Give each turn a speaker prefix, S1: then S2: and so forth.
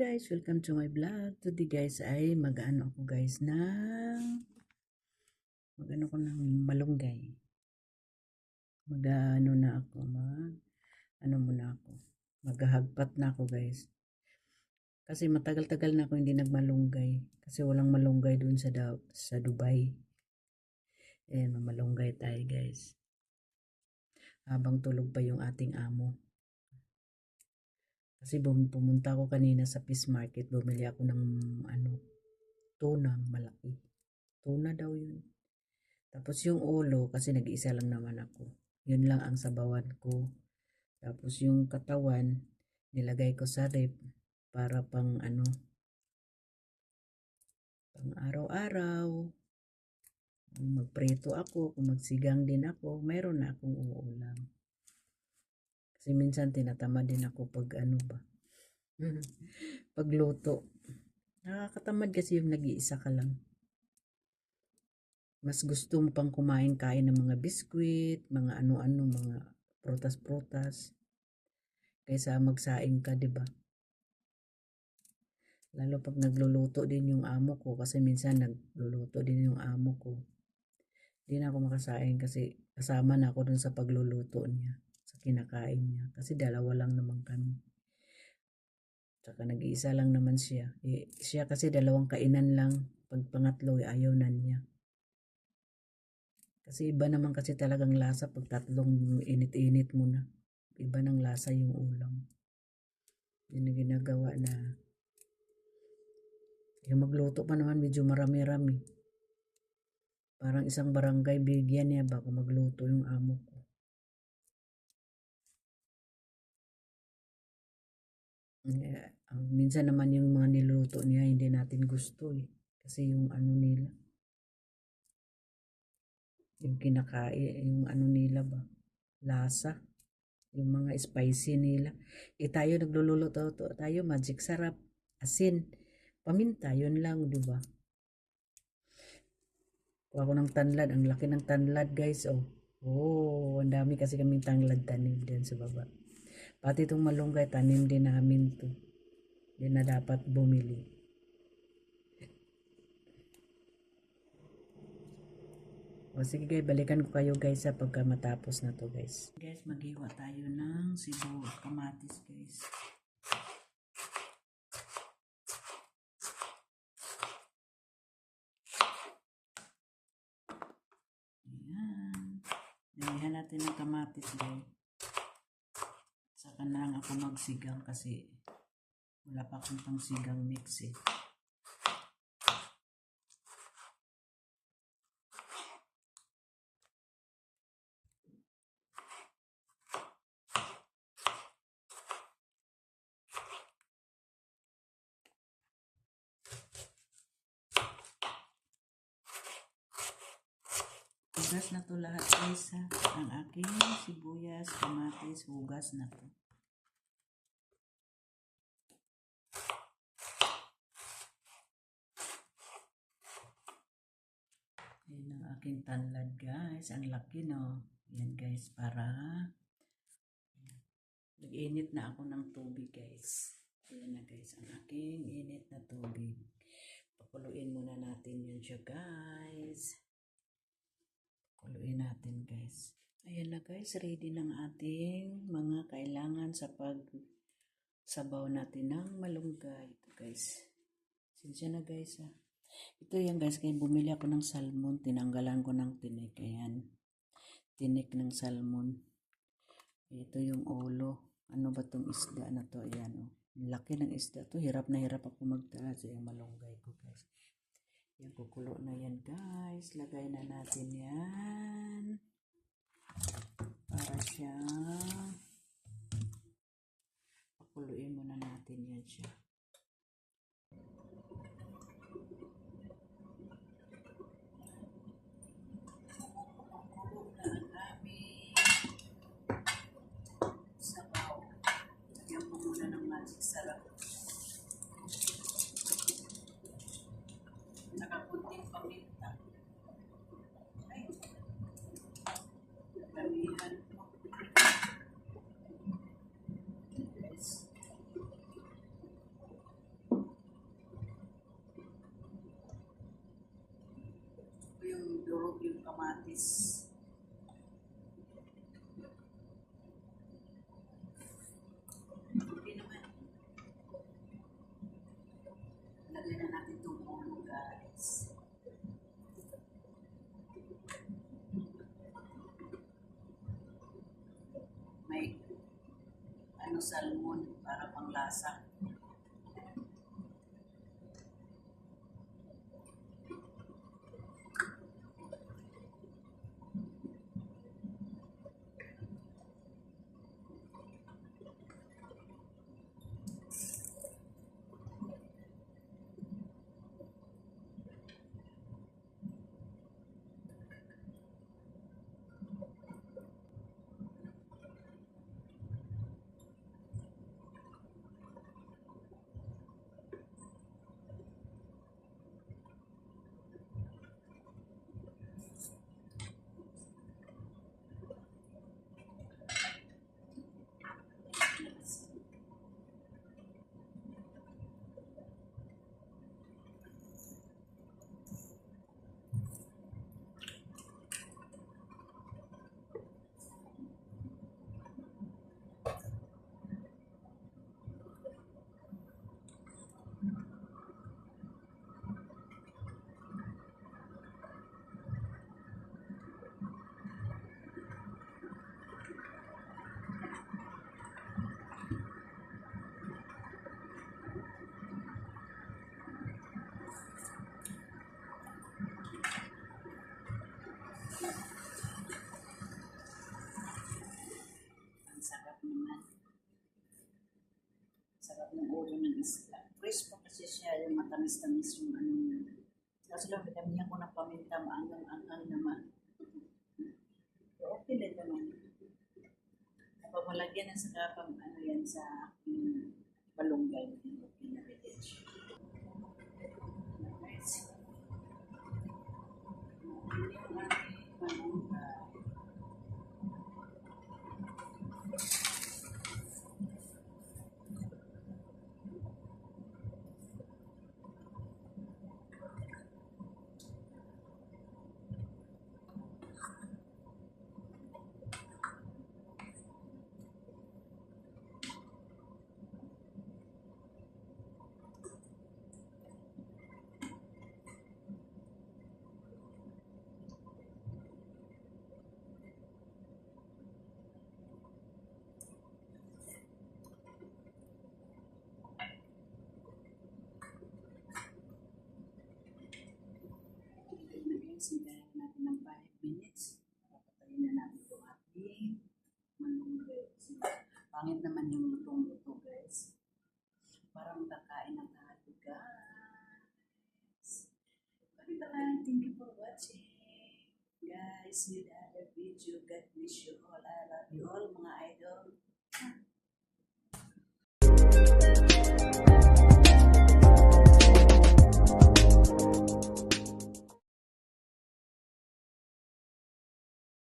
S1: guys, welcome to my vlog. Today guys ay mag-ano ako guys na mag-ano ko ng malunggay. Mag-ano na ako, mag ano muna ako. Maghahagpat na ako guys. Kasi matagal-tagal na ako hindi nagmalunggay. Kasi walang malunggay dun sa, da- sa Dubai. Ayan, mamalunggay tayo guys. Habang tulog pa yung ating amo. Kasi pumunta ako kanina sa fish market, bumili ako ng ano, tuna, malaki. Tuna daw yun. Tapos yung ulo, kasi nag-iisa lang naman ako. Yun lang ang sabawan ko. Tapos yung katawan, nilagay ko sa rep para pang ano, pang araw-araw. Magprito ako, kung magsigang din ako, mayroon na akong uulam. Kasi minsan tinatamad din ako pag ano ba. Pagluto. Nakakatamad kasi yung nag-iisa ka lang. Mas gusto mo pang kumain-kain ng mga biskwit, mga ano-ano, mga prutas-prutas. Kaysa magsaing ka, 'di ba? Lalo pag nagluluto din yung amo ko kasi minsan nagluluto din yung amo ko. Hindi na ako makasaing kasi kasama na ako dun sa pagluluto niya kinakain niya. Kasi dalawa lang naman kami. Tsaka nag-iisa lang naman siya. Eh, siya kasi dalawang kainan lang. Pag pangatlo, eh, ayaw na niya. Kasi iba naman kasi talagang lasa pag tatlong init-init mo na. Iba ng lasa yung ulam. Yun ang ginagawa na yung magluto pa naman medyo marami-rami. Parang isang barangay bigyan niya ba kung magluto yung amo ko. Eh, ang minsan naman yung mga niluto niya hindi natin gusto eh. Kasi yung ano nila. Yung kinakain, yung ano nila ba. Lasa. Yung mga spicy nila. Eh tayo nagluluto to, tayo magic sarap. Asin. Paminta, yun lang, di ba? Kuha ko ng tanlad. Ang laki ng tanlad, guys. Oh, oh ang dami kasi kaming tanlad tanim din sa baba. Pati itong malunggay, tanim din namin to. Hindi na dapat bumili. O sige guys, balikan ko kayo guys sa pagka matapos na to guys. Guys, maghiwa tayo ng sibo at kamatis guys. Ayan. Nilihan natin ng kamatis guys. Saka na ako magsigang kasi wala pa akong pang sigang mix eh. Hugas na to lahat guys ha. Ang aking sibuyas, kamatis, hugas na to. Yan ang aking tanlad guys. Ang laki no. Yan guys para nag-init na ako ng tubig guys. Ayan na guys ang aking init na tubig. Pakuluin muna natin yun siya guys. Kuluin natin guys. Ayan na guys, ready ng ating mga kailangan sa pag sabaw natin ng malunggay. Ito guys. Sinsya na guys ha. Ito yan guys, kaya bumili ako ng salmon. Tinanggalan ko ng tinik. Ayan. Tinik ng salmon. Ito yung ulo. Ano ba tong isda na to? Ayan o. Oh. Laki ng isda to. Hirap na hirap ako magdala sa yung malunggay ko guys. Yan, kukulo na yan guys. Lagay na natin yan. Para siya. Pakuluin muna natin yan siya. yung durog yung kamatis. Ay. salmon para panglasa. Ang sarap naman. Sarap ng ulo ng isla. Fresh pa kasi siya, yung ano niya. Kasi lang, binamihan ko ng paminta, maangang-angang naman. So, okay lang naman. Kapag malagyan na sa kapang ano yan sa aking palunggay, okay na rin siya. Nice. Yung ating malunggay. Sintahan natin ng 5 minutes. Papatayin na natin ito ating malunggay. Pangit naman yung lutong-luto guys. Parang kakain na tayo guys. Okay bye Thank you for watching. Guys, with other video. God bless you all. I love you all mga idol.